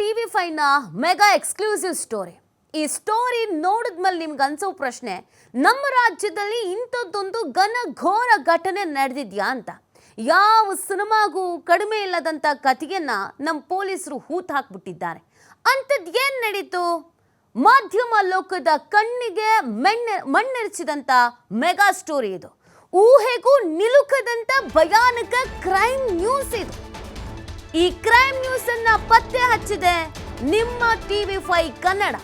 TV ಫೈವ್ನ mega exclusive story. ಈ story ನೋಡಿದ್ಮೇಲೆ ನಿಮ್ಗೆ ಅನ್ಸೋ ಪ್ರಶ್ನೆ, ನಮ್ಮ ರಾಜ್ಯದಲ್ಲಿ ಇಂಥದ್ದೊಂದು ಘನ ಘೋರ ಘಟನೆ ನಡೆದಿದ್ಯಾ ಅಂತ. ಯಾವ ಸಿನಿಮಾಗೂ ಕಡಿಮೆ ಇಲ್ಲದಂಥ ಕಥೆಯನ್ನ ನಮ್ಮ ಪೊಲೀಸರು ಹೂತ್ ಹಾಕ್ಬಿಟ್ಟಿದ್ದಾರೆ. ಅಂಥದ್ದು ಏನು ನಡೀತು? ಮಾಧ್ಯಮ ಲೋಕದ ಕಣ್ಣಿಗೆ ಮೆಣ್ಣೆ ಮಣ್ಣೆರಚಿದಂಥ ಮೆಗಾ ಸ್ಟೋರಿ ಇದು. ಊಹೆಗೂ ನಿಲುಕದಂಥ ಭಯಾನಕ ಕ್ರೈಮ್ ನ್ಯೂಸ್ ಇದು. ಈ ಕ್ರೈಮ್ ನ್ಯೂಸ್ ಅನ್ನ ಪತ್ತೆ ಹಚ್ಚಿದೆ ನಿಮ್ಮ ಟಿವಿ ಫೈ ಕನ್ನಡ.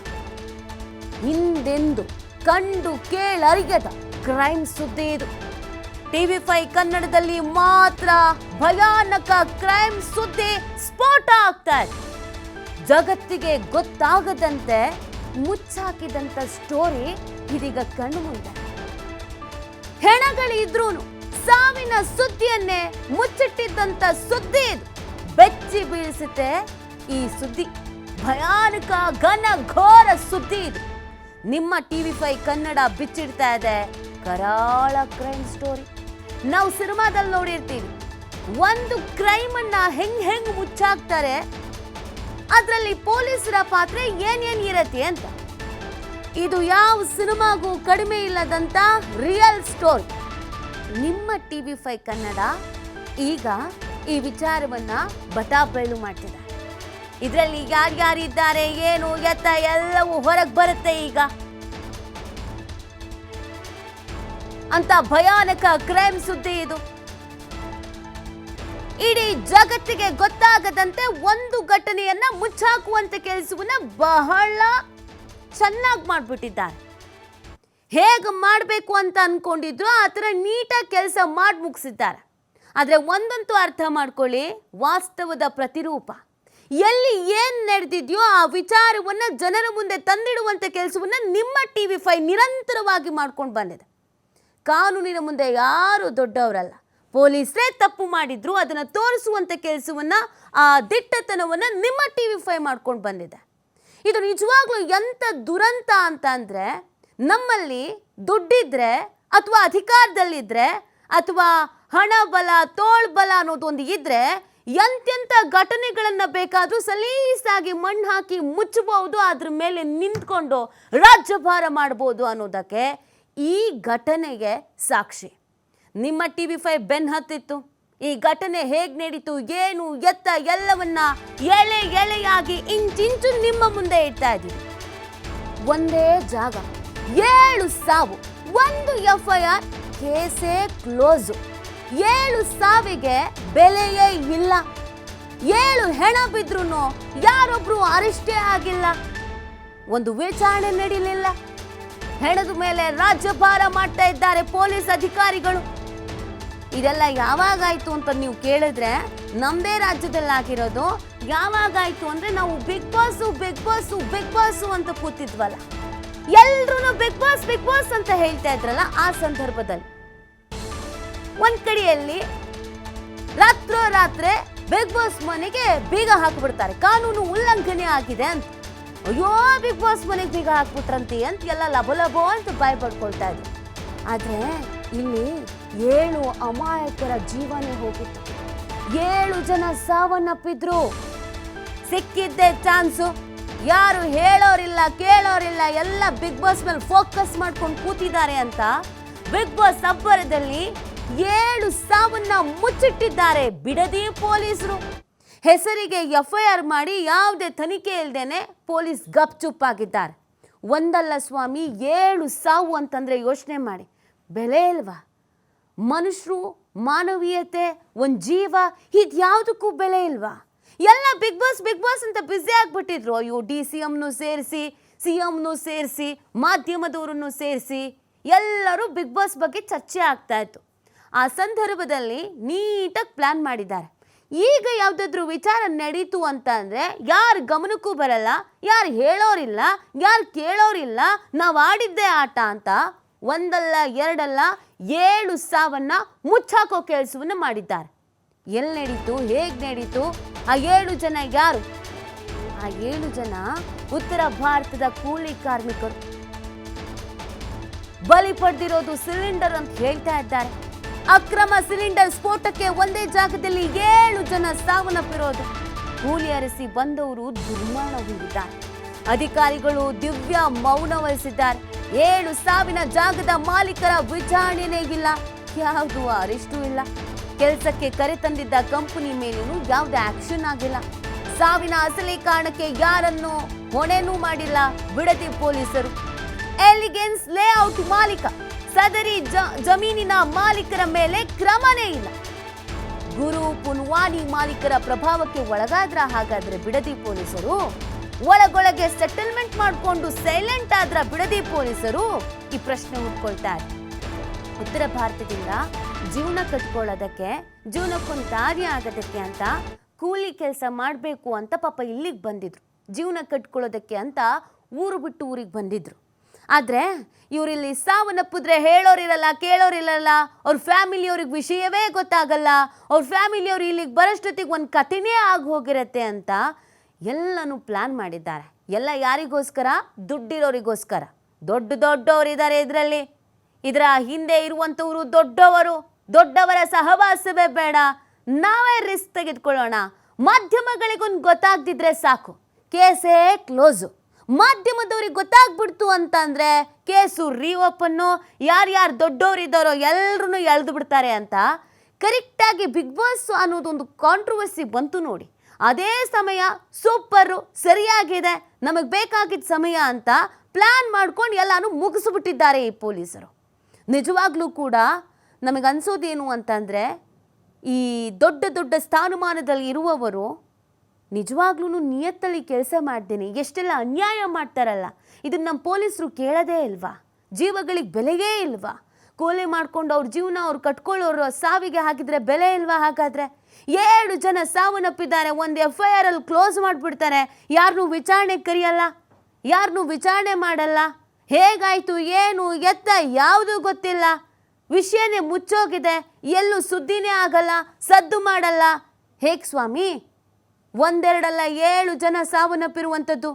ಹಿಂದೆಂದು ಕಂಡು ಕೇಳರಿಯದ ಕ್ರೈಮ್ ಸುದ್ದಿ ಇದು. ಟಿವಿ ಫೈ ಕನ್ನಡದಲ್ಲಿ ಮಾತ್ರ ಭಯಾನಕ ಕ್ರೈಮ್ ಸುದ್ದಿ ಸ್ಫೋಟ ಆಗ್ತಾ ಇದೆ. ಜಗತ್ತಿಗೆ ಗೊತ್ತಾಗದಂತೆ ಮುಚ್ಚಾಕಿದಂತ ಸ್ಟೋರಿ ಇದೀಗ ಕಣ್ಣು ಮುಂದೆ ಹೆಣಗಳಿದ್ರೂ ಸಾವಿನ ಸುದ್ದಿಯನ್ನೇ ಮುಚ್ಚಿಟ್ಟಿದ್ದಂತ ಸುದ್ದಿ ಇದು. ಬೆಚ್ಚಿ ಬೀಳಿಸುತ್ತೆ ಈ ಸುದ್ದಿ. ಭಯಾನಕ ಘನ ಘೋರ ಸುದ್ದಿ ಇದು. ನಿಮ್ಮ ಟಿ ವಿ ಫೈ ಕನ್ನಡ ಬಿಚ್ಚಿಡ್ತಾ ಇದೆ. ಕರಾಳ ಕ್ರೈಮ್ ಸ್ಟೋರಿ ನಾವು ಸಿನಿಮಾದಲ್ಲಿ ನೋಡಿರ್ತೀವಿ. ಒಂದು ಕ್ರೈಮ್ ಅನ್ನ ಹೆಂಗ್ ಹೆಂಗ್ ಮುಚ್ಚಾಕ್ತಾರೆ? ಅದರಲ್ಲಿ ಪೊಲೀಸರ ಪಾತ್ರ ಏನೇನ್ ಇರತ್ತೆ ಅಂತ. ಇದು ಯಾವ ಸಿನಿಮಾಗೂ ಕಡಿಮೆ ಇಲ್ಲದಂತ ರಿಯಲ್ ಸ್ಟೋರಿ ನಿಮ್ಮ ಟಿ ವಿ ಫೈ ಕನ್ನಡ ಈಗ ಈ ವಿಚಾರವನ್ನ ಬಟಾಬಯಲು ಮಾಡ್ತಿದ್ದಾರೆ. ಇದರಲ್ಲಿ ಯಾರ್ಯಾರಿದ್ದಾರೆ, ಏನು, ಎತ್ತ ಎಲ್ಲವೂ ಹೊರಗೆ ಬರುತ್ತೆ ಈಗ. ಅಂತ ಭಯಾನಕ ಕ್ರೈಮ್ ಸುದ್ದಿ ಇದು. ಇಡೀ ಜಗತ್ತಿಗೆ ಗೊತ್ತಾಗದಂತೆ ಒಂದು ಘಟನೆಯನ್ನ ಮುಚ್ಚಾಕುವಂತ ಕೆಲಸವನ್ನ ಬಹಳ ಚೆನ್ನಾಗಿ ಮಾಡ್ಬಿಟ್ಟಿದ್ದಾರೆ. ಹೇಗೆ ಮಾಡಬೇಕು ಅಂತ ಅನ್ಕೊಂಡಿದ್ರು ಆ ಥರ ನೀಟಾಗಿ ಕೆಲಸ ಮಾಡಿ ಮುಗಿಸಿದ್ದಾರೆ. ಆದರೆ ಒಂದಂತೂ ಅರ್ಥ ಮಾಡ್ಕೊಳ್ಳಿ, ವಾಸ್ತವದ ಪ್ರತಿರೂಪ. ಎಲ್ಲಿ ಏನು ನಡೆದಿದೆಯೋ ಆ ವಿಚಾರವನ್ನು ಜನರ ಮುಂದೆ ತಂದಿಡುವಂಥ ಕೆಲಸವನ್ನು ನಿಮ್ಮ ಟಿ ವಿ ಫೈ ನಿರಂತರವಾಗಿ ಮಾಡ್ಕೊಂಡು ಬಂದಿದೆ. ಕಾನೂನಿನ ಮುಂದೆ ಯಾರು ದೊಡ್ಡವರಲ್ಲ. ಪೊಲೀಸರೇ ತಪ್ಪು ಮಾಡಿದ್ರು, ಅದನ್ನು ತೋರಿಸುವಂಥ ಕೆಲಸವನ್ನು, ಆ ದಿಟ್ಟತನವನ್ನು ನಿಮ್ಮ ಟಿ ವಿ ಫೈ ಮಾಡ್ಕೊಂಡು ಬಂದಿದೆ. ಇದು ನಿಜವಾಗ್ಲೂ ಎಂಥ ದುರಂತ ಅಂತ ಅಂದರೆ, ನಮ್ಮಲ್ಲಿ ದುಡ್ಡಿದ್ರೆ ಅಥವಾ ಅಧಿಕಾರದಲ್ಲಿದ್ದರೆ ಅಥವಾ ಹಣ ಬಲ, ತೋಳ್ ಬಲ ಅನ್ನೋದು ಒಂದು ಇದ್ರೆ ಎಂತೆಂಥ ಘಟನೆಗಳನ್ನ ಬೇಕಾದರೂ ಸಲೀಸಾಗಿ ಮಣ್ಣು ಹಾಕಿ ಮುಚ್ಚಬಹುದು, ಅದ್ರ ಮೇಲೆ ನಿಂತ್ಕೊಂಡು ರಾಜ್ಯಭಾರ ಮಾಡ್ಬೋದು ಅನ್ನೋದಕ್ಕೆ ಈ ಘಟನೆಗೆ ಸಾಕ್ಷಿ. ನಿಮ್ಮ ಟಿ ವಿ ಫೈ ಬೆನ್ ಹತ್ತಿತ್ತು. ಈ ಘಟನೆ ಹೇಗೆ ನಡೀತು, ಏನು, ಎತ್ತ ಎಲ್ಲವನ್ನ ಎಳೆ ಎಳೆಯಾಗಿ ಇಂಚಿಂಚು ನಿಮ್ಮ ಮುಂದೆ ಇಡ್ತಾ ಇದ್ದೀವಿ. ಒಂದೇ ಜಾಗ, ಏಳು ಸಾವು, ಒಂದು ಎಫ್ ಐ ಆರ್ ಕೇಸೇ ಕ್ಲೋಸು. ಏಳು ಸಾವಿಗೆ ಬೆಲೆಯೇ ಇಲ್ಲ. ಏಳು ಹೆಣ ಬಿದ್ರು ಯಾರೊಬ್ರು ಅರೆಸ್ಟೇ ಆಗಿಲ್ಲ. ಒಂದು ವಿಚಾರಣೆ ನಡೀಲಿಲ್ಲ. ಹೆಣದ ಮೇಲೆ ರಾಜ್ಯಭಾರ ಮಾಡ್ತಾ ಇದ್ದಾರೆ ಪೊಲೀಸ್ ಅಧಿಕಾರಿಗಳು. ಇದೆಲ್ಲ ಯಾವಾಗಾಯ್ತು ಅಂತ ನೀವು ಕೇಳಿದ್ರೆ ನಮ್ಮದೇ ರಾಜ್ಯದಲ್ಲಿ ಆಗಿರೋದು ಯಾವಾಗಾಯ್ತು ಅಂದ್ರೆ ನಾವು big boss big boss big boss ಅಂತ ಕೂತಿದ್ವಲ್ಲ. ಎಲ್ರು ಬಿಗ್ ಬಾಸ್ ಬಿಗ್ ಬಾಸ್ ಅಂತ ಹೇಳ್ತಾ ಇದ್ರಲ್ಲ ಆ ಸಂದರ್ಭದಲ್ಲಿ. ಒಂದ್ ಕಡೆಯಲ್ಲಿ ರಾತ್ರೋ ರಾತ್ರಿ ಬಿಗ್ ಬಾಸ್ ಮನೆಗೆ ಬೀಗ ಹಾಕ್ಬಿಡ್ತಾರೆ. ಕಾನೂನು ಉಲ್ಲಂಘನೆ ಆಗಿದೆ ಅಂತ. ಅಯ್ಯೋ ಬಿಗ್ ಬಾಸ್ ಮನೆಗೆ ಬೀಗ ಹಾಕ್ಬಿಟ್ರಂತೆ ಅಂತ ಎಲ್ಲ ಲಭೋ ಲಭೋ ಅಂತ ಭಯ ಪಡ್ಕೊಳ್ತಾ ಇದ್ರು. ಆದ್ರೆ ಇಲ್ಲಿ ಏಳು ಅಮಾಯಕರ ಜೀವನೇ ಹೋಗಿತ್ತು. ಏಳು ಜನ ಸಾವನ್ನಪ್ಪಿದ್ರು. ಸಿಕ್ಕಿದ್ದೆ ಚಾನ್ಸು. ಯಾರು ಹೇಳೋರಿಲ್ಲ, ಕೇಳೋರಿಲ್ಲ, ಎಲ್ಲ ಬಿಗ್ ಬಾಸ್ ಮೇಲೆ ಫೋಕಸ್ ಮಾಡ್ಕೊಂಡು ಕೂತಿದ್ದಾರೆ ಅಂತ ಬಿಗ್ ಬಾಸ್ ಅಬ್ಬರದಲ್ಲಿ ಏಳು ಸಾವನ್ನ ಮುಚ್ಚಿಟ್ಟಿದ್ದಾರೆ. ಬಿಡದಿ ಪೊಲೀಸರು. ಹೆಸರಿಗೆ ಎಫ್ಐಆರ್ ಮಾಡಿ ಯಾವುದೇ ತನಿಖೆ ಇಲ್ಲದೇನೆ ಪೊಲೀಸ್ ಗಪ್ಚುಪ್ ಆಗಿದ್ದಾರೆ. ಒಂದಲ್ಲ ಸ್ವಾಮಿ, ಏಳು ಸಾವು ಅಂತಂದ್ರೆ ಯೋಚನೆ ಮಾಡಿ. ಬೆಲೆ ಇಲ್ವಾ? ಮನುಷ್ಯರು ಮಾನವೀಯತೆ, ಒಂದು ಜೀವ ಇದ್ಯಾವುದಕ್ಕೂ ಬೆಲೆ ಇಲ್ವಾ? ಎಲ್ಲ ಬಿಗ್ ಬಾಸ್ ಬಿಗ್ ಬಾಸ್ ಅಂತ ಬ್ಯುಸಿ ಆಗಿಬಿಟ್ಟಿದ್ರು. ಅಯ್ಯೋ, ಡಿ ಸಿ ಎಮ್ನು ಸೇರಿಸಿ, ಸಿ ಎಮ್ನು ಸೇರಿಸಿ, ಮಾಧ್ಯಮದವರನ್ನು ಸೇರಿಸಿ, ಎಲ್ಲರೂ ಬಿಗ್ ಬಾಸ್ ಬಗ್ಗೆ ಚರ್ಚೆ ಆಗ್ತಾ ಇತ್ತು. ಆ ಸಂದರ್ಭದಲ್ಲಿ ನೀಟಾಗಿ ಪ್ಲ್ಯಾನ್ ಮಾಡಿದ್ದಾರೆ. ಈಗ ಯಾವುದಾದ್ರೂ ವಿಚಾರ ನಡೀತು ಅಂತ ಅಂದರೆ ಯಾರು ಗಮನಕ್ಕೂ ಬರಲ್ಲ, ಯಾರು ಹೇಳೋರಿಲ್ಲ, ಯಾರು ಕೇಳೋರಿಲ್ಲ, ನಾವು ಆಡಿದ್ದೇ ಆಟ ಅಂತ ಒಂದಲ್ಲ, ಎರಡಲ್ಲ, ಏಳು ಸಾವನ್ನ ಮುಚ್ಚಾಕೋ ಕೆಲಸವನ್ನು ಮಾಡಿದ್ದಾರೆ. ಎಲ್ಲಿ ನಡೀತು, ಹೇಗೆ ನಡೀತು, ಆ ಏಳು ಜನ ಯಾರು? ಆ ಏಳು ಜನ ಉತ್ತರ ಭಾರತದ ಕೂಲಿ ಕಾರ್ಮಿಕರು. ಬಲಿ ಪಡೆದಿರೋದು ಸಿಲಿಂಡರ್ ಅಂತ ಹೇಳ್ತಾ ಇದ್ದಾರೆ. ಅಕ್ರಮ ಸಿಲಿಂಡರ್ ಸ್ಫೋಟಕ್ಕೆ ಒಂದೇ ಜಾಗದಲ್ಲಿ ಏಳು ಜನ ಸಾವನ್ನಪ್ಪಿರೋದು. ಕೂಲಿ ಅರಸಿ ಬಂದವರು ದುರ್ಮರಣ ಹೊಂದಿದ್ದಾರೆ. ಅಧಿಕಾರಿಗಳು ದಿವ್ಯ ಮೌನ ವಹಿಸಿದ್ದಾರೆ. ಏಳು ಸಾವಿನ ಜಾಗದ ಮಾಲೀಕರ ವಿಚಾರಣೆನೇ ಇಲ್ಲ. ಯಾವುದು ಅರೆಸ್ಟು ಇಲ್ಲ. ಕೆಲಸಕ್ಕೆ ಕರೆ ತಂದಿದ್ದ ಕಂಪನಿ ಮೇಲೇನು ಯಾವುದೇ ಆಕ್ಷನ್ ಆಗಿಲ್ಲ. ಸಾವಿನ ಅಸಲಿ ಕಾರಣಕ್ಕೆ ಯಾರನ್ನು ಹೊಣೆನೂ ಮಾಡಿಲ್ಲ ಬಿಡದಿ ಪೊಲೀಸರು. ಎಲಿಗೆನ್ಸ್ ಲೇಔಟ್ ಮಾಲೀಕ. ಸದರಿ ಜಮೀನಿನ ಮಾಲೀಕರ ಮೇಲೆ ಕ್ರಮನೇ ಇಲ್ಲ. ಗುರು ಪುನ್ವಾನಿ ಮಾಲೀಕರ ಪ್ರಭಾವಕ್ಕೆ ಒಳಗಾದ್ರ ಹಾಗಾದ್ರೆ ಬಿಡದಿ ಪೊಲೀಸರು? ಒಳಗೊಳಗೆ ಸೆಟಲ್ಮೆಂಟ್ ಮಾಡಿಕೊಂಡು ಸೈಲೆಂಟ್ ಆದ್ರ ಬಿಡದಿ ಪೊಲೀಸರು? ಈ ಪ್ರಶ್ನೆ ಉಟ್ಕೊಳ್ತಾರೆ. ಉತ್ತರ ಭಾರತದಿಂದ ಜೀವನ ಕಟ್ಕೊಳ್ಳೋದಕ್ಕೆ ಜೀವನಕ್ಕೊಂದು ದಾರಿ ಆಗೋದಕ್ಕೆ ಅಂತ ಕೂಲಿ ಕೆಲಸ ಮಾಡಬೇಕು ಅಂತ ಪಾಪ ಇಲ್ಲಿಗೆ ಬಂದಿದ್ರು. ಜೀವನ ಕಟ್ಕೊಳ್ಳೋದಕ್ಕೆ ಅಂತ ಊರು ಬಿಟ್ಟು ಊರಿಗೆ ಬಂದಿದ್ರು. ಆದರೆ ಇವರಿಲ್ಲಿ ಸಾವನ್ನಪ್ಪಿದ್ರೆ ಹೇಳೋರಿರಲ್ಲ, ಕೇಳೋರಿರಲ್ಲ, ಅವ್ರ ಫ್ಯಾಮಿಲಿಯವ್ರಿಗೆ ವಿಷಯವೇ ಗೊತ್ತಾಗಲ್ಲ, ಅವ್ರ ಫ್ಯಾಮಿಲಿಯವ್ರು ಇಲ್ಲಿಗೆ ಬರೋಷ್ಟೊತ್ತಿಗೆ ಒಂದು ಕಥೆನೇ ಆಗಿ ಹೋಗಿರತ್ತೆ ಅಂತ ಎಲ್ಲನೂ ಪ್ಲ್ಯಾನ್ ಮಾಡಿದ್ದಾರೆ. ಎಲ್ಲ ಯಾರಿಗೋಸ್ಕರ? ದುಡ್ಡಿರೋರಿಗೋಸ್ಕರ. ದೊಡ್ಡ ದೊಡ್ಡವರಿದ್ದಾರೆ ಇದರಲ್ಲಿ. ಇದರ ಹಿಂದೆ ಇರುವಂಥವರು ದೊಡ್ಡವರು. ದೊಡ್ಡವರ ಸಹವಾಸವೇ ಬೇಡ. ನಾವೇ ರಿಸ್ಕ್ ತೆಗೆದುಕೊಳ್ಳೋಣ. ಮಾಧ್ಯಮಗಳಿಗೊಂದು ಗೊತ್ತಾಗ್ದಿದ್ರೆ ಸಾಕು. ಕೇಸೇ ಕ್ಲೋಸು. ಮಾಧ್ಯಮದವ್ರಿಗೆ ಗೊತ್ತಾಗ್ಬಿಡ್ತು ಅಂತಂದ್ರೆ ಕೇಸು ರೀಓಪನ್ನು ಯಾರ್ಯಾರು ದೊಡ್ಡವರಿದ್ದಾರೋ ಎಲ್ಲರೂ ಎಳೆದು ಬಿಡ್ತಾರೆ ಅಂತ. ಕರೆಕ್ಟಾಗಿ ಬಿಗ್ ಬಾಸ್ ಅನ್ನೋದೊಂದು ಕಾಂಟ್ರವರ್ಸಿ ಬಂತು ನೋಡಿ. ಅದೇ ಸಮಯ ಸೂಪರು ಸರಿಯಾಗಿದೆ, ನಮಗೆ ಬೇಕಾಗಿದ್ದ ಸಮಯ ಅಂತ ಪ್ಲ್ಯಾನ್ ಮಾಡ್ಕೊಂಡು ಎಲ್ಲಾನು ಮುಗಿಸ್ಬಿಟ್ಟಿದ್ದಾರೆ ಈ ಪೊಲೀಸರು. ನಿಜವಾಗ್ಲೂ ಕೂಡ ನಮಗನ್ಸೋದೇನು ಅಂತಂದರೆ ಈ ದೊಡ್ಡ ದೊಡ್ಡ ಸ್ಥಾನಮಾನದಲ್ಲಿ ಇರುವವರು ನಿಜವಾಗ್ಲೂ ನಿಯತ್ತಲ್ಲಿ ಕೆಲಸ ಮಾಡ್ತೀನಿ ಎಷ್ಟೆಲ್ಲ ಅನ್ಯಾಯ ಮಾಡ್ತಾರಲ್ಲ, ಇದನ್ನ ನಮ್ಮ ಪೊಲೀಸರು ಕೇಳೋದೇ ಇಲ್ವಾ? ಜೀವಗಳಿಗೆ ಬೆಲೆಯೇ ಇಲ್ವಾ? ಕೋಲೆ ಮಾಡ್ಕೊಂಡು ಅವ್ರ ಜೀವನ ಅವ್ರು ಕಟ್ಕೊಳ್ಳೋರು ಸಾವಿಗೆ ಹಾಕಿದ್ರೆ ಬೆಲೆ ಇಲ್ವಾ ಹಾಗಾದ್ರೆ? ಏಳು ಜನ ಸಾವನ್ನಪ್ಪಿದ್ದಾರೆ, ಒಂದು ಎಫ್ ಐ ಆರ್ ಅಲ್ಲಿ ಕ್ಲೋಸ್ ಮಾಡಿಬಿಡ್ತಾರೆ ಯಾರನ್ನೂ ವಿಚಾರಣೆ ಕರೆಯಲ್ಲ ಯಾರನ್ನೂ ವಿಚಾರಣೆ ಮಾಡಲ್ಲ, ಹೇಗಾಯ್ತು, ಏನು, ಎತ್ತ ಯಾವುದೂ ಗೊತ್ತಿಲ್ಲ, ವಿಷಯನೇ ಮುಚ್ಚೋಗಿದೆ, ಎಲ್ಲೂ ಸುದ್ದಿನೇ ಆಗಲ್ಲ, ಸದ್ದು ಮಾಡಲ್ಲ. ಹೇಗೆ ಸ್ವಾಮಿ? ಒಂದೆರಡಲ್ಲ ಏಳು ಜನ ಸಾವನ್ನಪ್ಪಿರುವಂಥದ್ದು.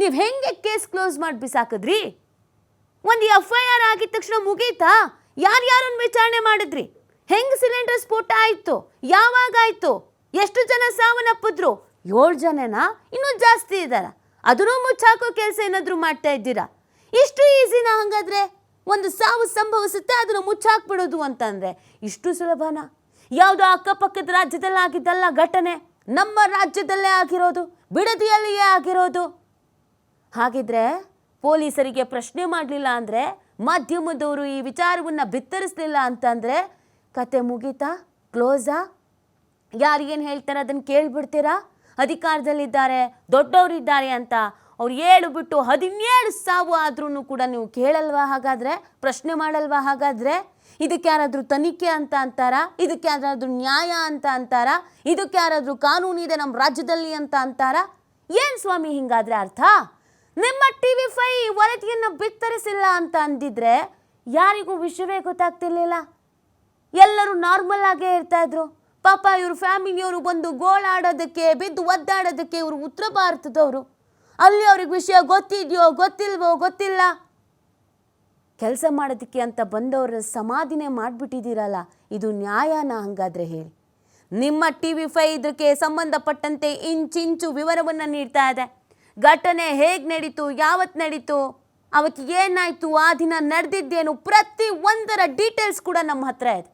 ನೀವು ಹೆಂಗೆ ಕೇಸ್ ಕ್ಲೋಸ್ ಮಾಡಿ ಬಿಸಾಕಿದ್ರಿ? ಒಂದು ಎಫ್ ಐ ಆರ್ ಆಗಿದ ತಕ್ಷಣ ಮುಗೀತಾ? ಯಾರ್ಯಾರನ್ನ ವಿಚಾರಣೆ ಮಾಡಿದ್ರಿ? ಹೆಂಗೆ ಸಿಲಿಂಡರ್ ಸ್ಫೋಟ ಆಯಿತು? ಯಾವಾಗ ಆಯ್ತು? ಎಷ್ಟು ಜನ ಸಾವನ್ನಪ್ಪಿದ್ರು? ಏಳು ಜನನಾ? ಇನ್ನೂ ಜಾಸ್ತಿ ಇದ್ದಾರ ಅದನ್ನೂ ಮುಚ್ಚಾಕೋ ಕೆಲಸ ಏನಾದರೂ ಮಾಡ್ತಾ ಇದ್ದೀರಾ? ಇಷ್ಟು ಈಸಿನಾ ಹಂಗಾದ್ರೆ? ಒಂದು ಸಾವು ಸಂಭವಿಸುತ್ತೆ, ಅದನ್ನು ಮುಚ್ಚಾಕ್ಬಿಡೋದು ಅಂತಂದರೆ ಇಷ್ಟು ಸುಲಭನಾ? ಯಾವುದೋ ಅಕ್ಕಪಕ್ಕದ ರಾಜ್ಯದಲ್ಲಾಗಿದ್ದಲ್ಲ ಘಟನೆ. ನಮ್ಮ ರಾಜ್ಯದಲ್ಲೇ ಆಗಿರೋದು, ಬಿಡದಿಯಲ್ಲಿಯೇ ಆಗಿರೋದು. ಹಾಗಿದ್ರೆ ಪೊಲೀಸರಿಗೆ ಪ್ರಶ್ನೆ ಮಾಡಲಿಲ್ಲ ಅಂದರೆ, ಮಾಧ್ಯಮದವರು ಈ ವಿಚಾರವನ್ನು ಬಿತ್ತರಿಸಲಿಲ್ಲ ಅಂತಂದರೆ ಕತೆ ಮುಗೀತಾ, ಕ್ಲೋಸಾ ಯಾರಿಗೇನು ಹೇಳ್ತಾರೆ ಅದನ್ನು ಕೇಳಿಬಿಡ್ತೀರಾ? ಅಧಿಕಾರದಲ್ಲಿದ್ದಾರೆ, ದೊಡ್ಡವರಿದ್ದಾರೆ ಅಂತ ಅವ್ರು ಏಳು ಬಿಟ್ಟು ಹದಿನೇಳು ಸಾವು ಆದ್ರೂ ಕೂಡ ನೀವು ಕೇಳಲ್ವಾ? ಹಾಗಾದರೆ, ಪ್ರಶ್ನೆ ಮಾಡಲ್ವಾ? ಹಾಗಾದರೆ ಇದಕ್ಕೆ ಯಾರಾದರೂ ತನಿಖೆ ಅಂತ ಅಂತಾರ? ಇದಕ್ಕೆ ಯಾರಾದರೂ ನ್ಯಾಯ ಅಂತ ಅಂತಾರ? ಇದಕ್ಕೆ ಯಾರಾದರೂ ಕಾನೂನಿದೆ ನಮ್ಮ ರಾಜ್ಯದಲ್ಲಿ ಅಂತ ಅಂತಾರ? ಏನು ಸ್ವಾಮಿ ಹಿಂಗಾದರೆ ಅರ್ಥ? ನಿಮ್ಮ ಟಿ ವಿ ಫೈ ವರದಿಯನ್ನು ಬಿತ್ತರಿಸಿಲ್ಲ ಅಂತ ಅಂದಿದ್ರೆ ಯಾರಿಗೂ ವಿಷಯವೇ ಗೊತ್ತಾಗ್ತಿರ್ಲಿಲ್ಲ. ಎಲ್ಲರೂ ನಾರ್ಮಲ್ ಆಗೇ ಇರ್ತಾ ಇದ್ರು. ಪಾಪ ಇವ್ರ ಫ್ಯಾಮಿಲಿಯವರು ಬಂದು ಗೋಳಾಡೋದಕ್ಕೆ, ಬಿದ್ದು ಒದ್ದಾಡೋದಕ್ಕೆ ಇವರು ಉತ್ತರ ಭಾರತದವರು. ಅಲ್ಲಿ ಅವ್ರಿಗೆ ವಿಷಯ ಗೊತ್ತಿದೆಯೋ, ಗೊತ್ತಿಲ್ವೋ, ಗೊತ್ತಿಲ್ಲ. ಕೆಲಸ ಮಾಡೋದಕ್ಕೆ ಅಂತ ಬಂದವರ ಸಮಾಧಿನೇ ಮಾಡಿಬಿಟ್ಟಿದ್ದೀರಲ್ಲ, ಇದು ನ್ಯಾಯನ ಹಾಗಾದ್ರೆ ಹೇಳಿ. ನಿಮ್ಮ ಟಿ ವಿ ಫೈ ಇದಕ್ಕೆ ಸಂಬಂಧಪಟ್ಟಂತೆ ಇಂಚಿಂಚು ವಿವರವನ್ನು ನೀಡ್ತಾ ಇದೆ. ಘಟನೆ ಹೇಗೆ ನಡೀತು ಯಾವತ್ತು ನಡೀತು ಅವತ್ತು ಏನಾಯಿತು, ಆ ದಿನ ನಡೆದಿದ್ದೇನು, ಪ್ರತಿ ಒಂದರ ಡೀಟೇಲ್ಸ್ ಕೂಡ ನಮ್ಮ ಹತ್ರ ಇದೆ.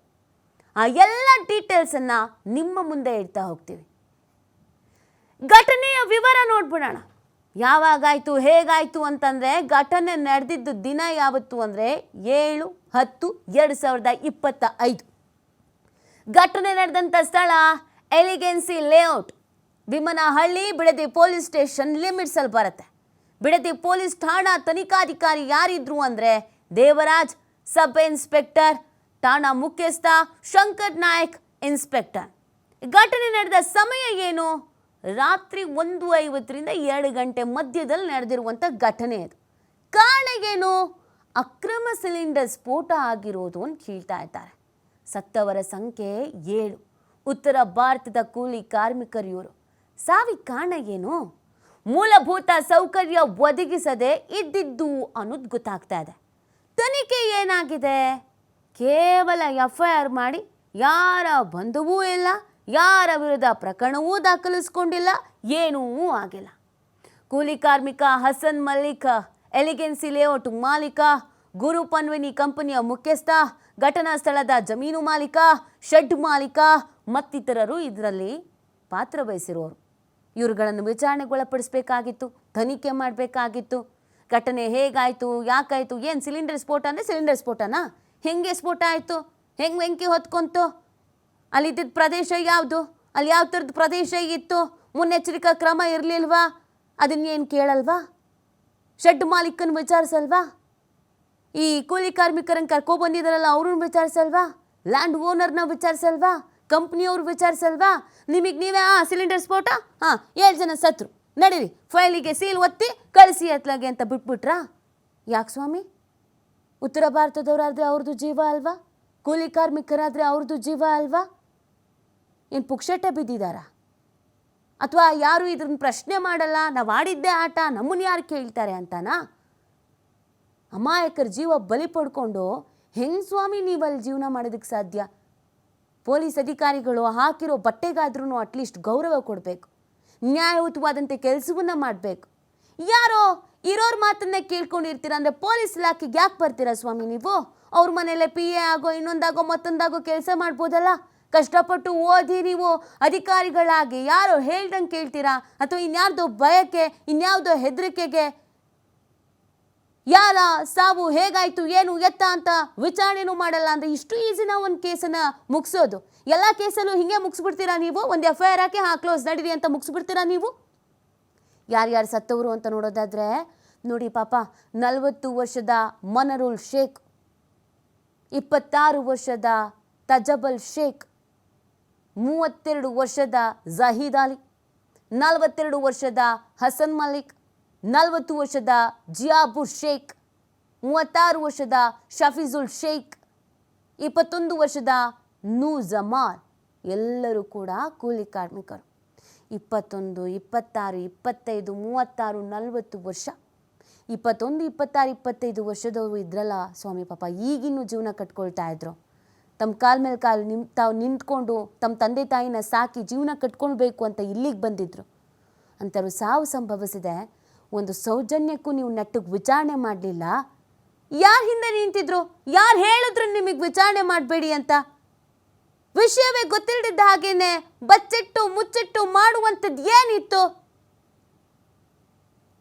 ಆ ಎಲ್ಲ ಡೀಟೇಲ್ಸನ್ನು ನಿಮ್ಮ ಮುಂದೆ ಇಡ್ತಾ ಹೋಗ್ತೀವಿ. ಘಟನೆಯ ವಿವರ ನೋಡ್ಬಿಡೋಣ. ಯಾವಾಗಾಯ್ತು, ಹೇಗಾಯ್ತು ಅಂತಂದರೆ ಘಟನೆ ನಡೆದಿದ್ದು ದಿನ ಯಾವತ್ತು ಅಂದರೆ ಏಳು, ಹತ್ತು, ಎರಡು ಸಾವಿರದ ಇಪ್ಪತ್ತ ಐದು. ಘಟನೆ ನಡೆದಂಥ ಸ್ಥಳ elegancy layout. Vimanahalli Bidadi police station ಲಿಮಿಟ್ಸಲ್ಲಿ ಬರುತ್ತೆ. ಬಿಡದಿ ಪೊಲೀಸ್ ಠಾಣಾ ತನಿಖಾಧಿಕಾರಿ ಯಾರಿದ್ರು ಅಂದರೆ ದೇವರಾಜ್, ಸಬ್ ಇನ್ಸ್ಪೆಕ್ಟರ್, ಠಾಣಾ ಮುಖ್ಯಸ್ಥ ಶಂಕರ್ ನಾಯಕ್, ಇನ್ಸ್ಪೆಕ್ಟರ್. ಘಟನೆ ನಡೆದ ಸಮಯ ಏನು? ರಾತ್ರಿ ಒಂದು ಐವತ್ತರಿಂದ ಎರಡು ಗಂಟೆ ಮಧ್ಯದಲ್ಲಿ ನಡೆದಿರುವಂಥ ಘಟನೆ ಅದು. ಕಾರಣ ಅಕ್ರಮ ಸಿಲಿಂಡರ್ ಸ್ಫೋಟ ಆಗಿರೋದು ಅಂತ ಹೇಳ್ತಾ ಇದ್ದಾರೆ. ಸತ್ತವರ ಸಂಖ್ಯೆ ಏಳು. ಉತ್ತರ ಭಾರತದ ಕೂಲಿ ಕಾರ್ಮಿಕರು ಇವರು. ಸಾವಿಗೆ ಕಾರಣ ಏನು? ಮೂಲಭೂತ ಸೌಕರ್ಯ ಒದಗಿಸದೆ ಇದ್ದಿದ್ದು ಅನ್ನೋದು ಗೊತ್ತಾಗ್ತಾ ಇದೆ. ತನಿಖೆ ಏನಾಗಿದೆ? ಕೇವಲ ಎಫ್ ಐ ಆರ್ ಮಾಡಿ, ಯಾರ ಬಂಧುವೂ ಇಲ್ಲ ಯಾರ ವಿರುದ್ಧ ಪ್ರಕರಣವೂ ದಾಖಲಿಸ್ಕೊಂಡಿಲ್ಲ, ಏನೂ ಆಗಿಲ್ಲ. ಕೂಲಿ ಕಾರ್ಮಿಕ ಹಸನ್ ಮಲ್ಲಿಕ್, ಎಲಿಗೆನ್ಸಿ ಲೇಔಟ್ ಮಾಲೀಕ, ಗುರು ಪನ್ವಿನಿ ಕಂಪನಿಯ ಮುಖ್ಯಸ್ಥ, ಘಟನಾ ಸ್ಥಳದ ಜಮೀನು ಮಾಲೀಕ, ಶೆಡ್ ಮಾಲೀಕ, ಮತ್ತಿತರರು ಇದರಲ್ಲಿ ಪಾತ್ರ ವಹಿಸಿರುವರು. ಇವ್ರುಗಳನ್ನು ವಿಚಾರಣೆಗೊಳಪಡಿಸಬೇಕಾಗಿತ್ತು, ತನಿಖೆ ಮಾಡಬೇಕಾಗಿತ್ತು. ಘಟನೆ ಹೇಗಾಯಿತು, ಯಾಕಾಯಿತು, ಏನು ಸಿಲಿಂಡರ್ ಸ್ಫೋಟ ಅಂದರೆ ಸಿಲಿಂಡರ್ ಸ್ಫೋಟನಾ? ಹೆಂಗೆ ಸ್ಫೋಟ ಆಯಿತು? ಹೆಂಗೆ ಬೆಂಕಿ ಹೊತ್ಕೊಂತು? ಅಲ್ಲಿದ್ದಿದ್ದ ಪ್ರದೇಶ ಯಾವುದು? ಅಲ್ಲಿ ಯಾವ ಥರದ ಪ್ರದೇಶ ಇತ್ತು? ಮುನ್ನೆಚ್ಚರಿಕಾ ಕ್ರಮ ಇರಲಿಲ್ವಾ? ಅದನ್ನೇನು ಕೇಳಲ್ವಾ? ಶೆಡ್ ಮಾಲೀಕನ ವಿಚಾರಿಸಲ್ವಾ? ಈ ಕೂಲಿ ಕಾರ್ಮಿಕರನ್ನು ಕರ್ಕೊಬಂದಿದ್ದಾರಲ್ಲ ಅವ್ರನ್ನ ವಿಚಾರಿಸಲ್ವಾ? ಲ್ಯಾಂಡ್ ಓನರ್ನ ವಿಚಾರಿಸಲ್ವಾ? ಕಂಪ್ನಿಯವ್ರು ವಿಚಾರಿಸಲ್ವಾ? ನಿಮಗೆ ನೀವೇ, ಆ, ಸಿಲಿಂಡರ್ ಸ್ಫೋಟ? ಹಾಂ, ಏಳು ಜನ ಸತ್ರು. ನಡೀರಿ, ಫೈಲಿಗೆ ಸೀಲ್ ಒತ್ತಿ ಕಳಿಸಿ ಅತ್ಲಾಗೆ ಅಂತ ಬಿಟ್ಬಿಟ್ರಾ? ಯಾಕೆ ಸ್ವಾಮಿ? ಉತ್ತರ ಭಾರತದವರಾದರೆ ಅವ್ರದ್ದು ಜೀವ ಅಲ್ವಾ? ಕೂಲಿ ಕಾರ್ಮಿಕರಾದರೆ ಅವ್ರದ್ದು ಜೀವ ಅಲ್ವಾ? ಏನು ಪುಕ್ಷಟೆ ಬಿದ್ದಿದ್ದಾರಾ ಅಥವಾ ಯಾರು ಇದ್ರನ್ನ ಪ್ರಶ್ನೆ ಮಾಡಲ್ಲ, ನಾವು ಆಡಿದ್ದೇ ಆಟ ನಮ್ಮನ್ನು ಯಾರು ಕೇಳ್ತಾರೆ ಅಂತಾನಾ? ಅಮಾಯಕರ ಜೀವ ಬಲಿ ಪಡ್ಕೊಂಡು ಹೆಂಗ್ ಸ್ವಾಮಿ ನೀವಲ್ಲಿ ಜೀವನ ಮಾಡೋದಕ್ಕೆ ಸಾಧ್ಯ? ಪೊಲೀಸ್ ಅಧಿಕಾರಿಗಳು ಹಾಕಿರೋ ಬಟ್ಟೆಗಾದ್ರೂ ಅಟ್ಲೀಸ್ಟ್ ಗೌರವ ಕೊಡಬೇಕು. ನ್ಯಾಯಯುತವಾದಂತೆ ಕೆಲಸವನ್ನ ಮಾಡಬೇಕು. ಯಾರೋ ಇರೋರ್ ಮಾತನ್ನೇ ಕೇಳ್ಕೊಂಡಿರ್ತೀರ ಅಂದರೆ ಪೊಲೀಸ್ ಇಲಾಖೆಗೆ ಯಾಕೆ ಬರ್ತೀರಾ ಸ್ವಾಮಿ ನೀವು? ಅವ್ರ ಮನೇಲೆ ಪಿ ಎ ಆಗೋ, ಇನ್ನೊಂದಾಗೋ, ಮತ್ತೊಂದಾಗೋ ಕೆಲಸ ಮಾಡ್ಬೋದಲ್ಲ? ಕಷ್ಟಪಟ್ಟು ಓದಿ ನೀವು ಅಧಿಕಾರಿಗಳಾಗಿ ಯಾರೋ ಹೇಳ್ದಂಗೆ ಕೇಳ್ತೀರಾ? ಅಥವಾ ಇನ್ಯಾರ್ದೋ ಭಯಕ್ಕೆ ಇನ್ಯಾವುದೋ ಹೆದರಿಕೆಗೆ? ಯಾರ ಸಾವು ಹೇಗಾಯಿತು, ಏನು ಎತ್ತ ಅಂತ ವಿಚಾರಣೆನೂ ಮಾಡಲ್ಲ ಅಂದ್ರೆ ಇಷ್ಟು ಈಸಿನ ಒಂದು ಕೇಸನ್ನ ಮುಗಿಸೋದು. ಎಲ್ಲ ಕೇಸಲ್ಲೂ ಹಿಂಗೆ ಮುಗಿಸ್ಬಿಡ್ತೀರಾ ನೀವು? ಒಂದು ಎಫ್ ಐ ಆರ್ ಹಾಕಿ, ಹಾ ಕ್ಲೋಸ್ ನಡೀರಿ ಅಂತ ಮುಗಿಸ್ಬಿಡ್ತೀರಾ ನೀವು? ಯಾರ್ಯಾರು ಸತ್ತವರು ಅಂತ ನೋಡೋದಾದ್ರೆ, ನೋಡಿ ಪಾಪ, ನಲವತ್ತು ವರ್ಷದ ಮನರುಲ್ ಶೇಖ್, ಇಪ್ಪತ್ತಾರು ವರ್ಷದ ತಜಬಲ್ ಶೇಖ್ ಮೂವತ್ತೆರಡು ವರ್ಷದ ಜಹೀದ್ ಅಲಿ, ನಲವತ್ತೆರಡು ವರ್ಷದ ಹಸನ್ ಮಲಿಕ್, ನಲವತ್ತು ವರ್ಷದ ಜಿಯಾಬುರ್ ಶೇಖ್, ಮೂವತ್ತಾರು ವರ್ಷದ ಶಫೀಜುಲ್ ಶೇಖ್, ಇಪ್ಪತ್ತೊಂದು ವರ್ಷದ ನೂಜಮಾನ್, ಎಲ್ಲರೂ ಕೂಡ ಕೂಲಿ ಕಾರ್ಮಿಕರು. ಇಪ್ಪತ್ತೊಂದು, ಇಪ್ಪತ್ತಾರು, ಇಪ್ಪತ್ತೈದು, ಮೂವತ್ತಾರು, ನಲವತ್ತು ವರ್ಷ. ಇಪ್ಪತ್ತೊಂದು, ಇಪ್ಪತ್ತಾರು, ಇಪ್ಪತ್ತೈದು ವರ್ಷದವರು ಇದ್ರಲ್ಲ ಸ್ವಾಮಿ ಪಾಪ, ಈಗಿನ್ನೂ ಜೀವನ ಕಟ್ಕೊಳ್ತಾ ಇದ್ರು. ತಮ್ಮ ಕಾಲ ಮೇಲೆ ಕಾಲು ನಿಮ್, ತಾವು ನಿಂತ್ಕೊಂಡು ತಮ್ಮ ತಂದೆ ತಾಯಿನ ಸಾಕಿ ಜೀವನ ಕಟ್ಕೊಳ್ಬೇಕು ಅಂತ ಇಲ್ಲಿಗೆ ಬಂದಿದ್ರು. ಅಂಥವ್ರು ಸಾವು ಸಂಭವಿಸಿದೆ. ಒಂದು ಸೌಜನ್ಯಕ್ಕೂ ನೀವು ನೆಟ್ಟಿಗೆ ವಿಚಾರಣೆ ಮಾಡಲಿಲ್ಲ. ಯಾರ ಹಿಂದೆ ನಿಂತಿದ್ರು? ಯಾರು ಹೇಳಿದ್ರು ನಿಮಗೆ ವಿಚಾರಣೆ ಮಾಡಬೇಡಿ ಅಂತ? ವಿಷಯವೇ ಗೊತ್ತಿಲ್ಲದಿದ್ದ ಹಾಗೇನೆ ಬಚ್ಚಿಟ್ಟು ಮುಚ್ಚಿಟ್ಟು ಮಾಡುವಂಥದ್ದು ಏನಿತ್ತು?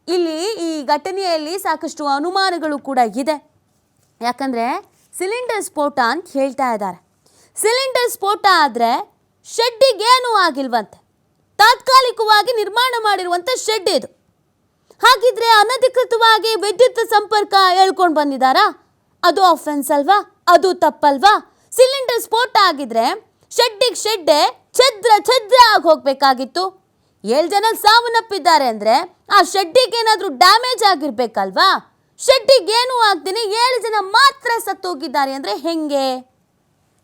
ಇಲ್ಲಿ ಈ ಘಟನೆಯಲ್ಲಿ ಸಾಕಷ್ಟು ಅನುಮಾನಗಳು ಕೂಡ ಇದೆ. ಯಾಕಂದರೆ ಸಿಲಿಂಡರ್ ಸ್ಫೋಟ ಅಂತ ಹೇಳ್ತಾ ಇದ್ದಾರೆ. ಸಿಲಿಂಡರ್ ಸ್ಫೋಟ ಆದರೆ ಶೆಡ್ಡಿಗೇನೂ ಆಗಿಲ್ವಂತೆ. ತಾತ್ಕಾಲಿಕವಾಗಿ ನಿರ್ಮಾಣ ಮಾಡಿರುವಂಥ ಶೆಡ್ ಇದು. ಹಾಗಿದ್ರೆ ಅನಧಿಕೃತವಾಗಿ ವಿದ್ಯುತ್ ಸಂಪರ್ಕ ಹೇಳ್ಕೊಂಡು ಬಂದಿದ್ದಾರಾ? ಅದು ಅಫೆನ್ಸ್ ಅಲ್ವಾ? ಅದು ತಪ್ಪಲ್ವಾ? ಸಿಲಿಂಡರ್ ಸ್ಫೋಟ ಆಗಿದ್ರೆ ಶೆಡ್ಡಿಗೆ ಶೆಡ್ಡೆ ಛದ್ರ ಛದ್ರ ಆಗಿ ಹೋಗ್ಬೇಕಾಗಿತ್ತು. ಏಳು ಜನ ಸಾವನ್ನಪ್ಪಿದ್ದಾರೆ ಅಂದರೆ ಆ ಶೆಡ್ಡಿಗೆ ಏನಾದರೂ ಡ್ಯಾಮೇಜ್ ಆಗಿರ್ಬೇಕಲ್ವಾ? ಶೆಡ್ಡಿಗೆ ಆಗ್ತೀನಿ ಏಳು ಜನ ಮಾತ್ರ ಸತ್ತೋಗಿದ್ದಾರೆ. ಅಂದರೆ ಹೆಂಗೆ?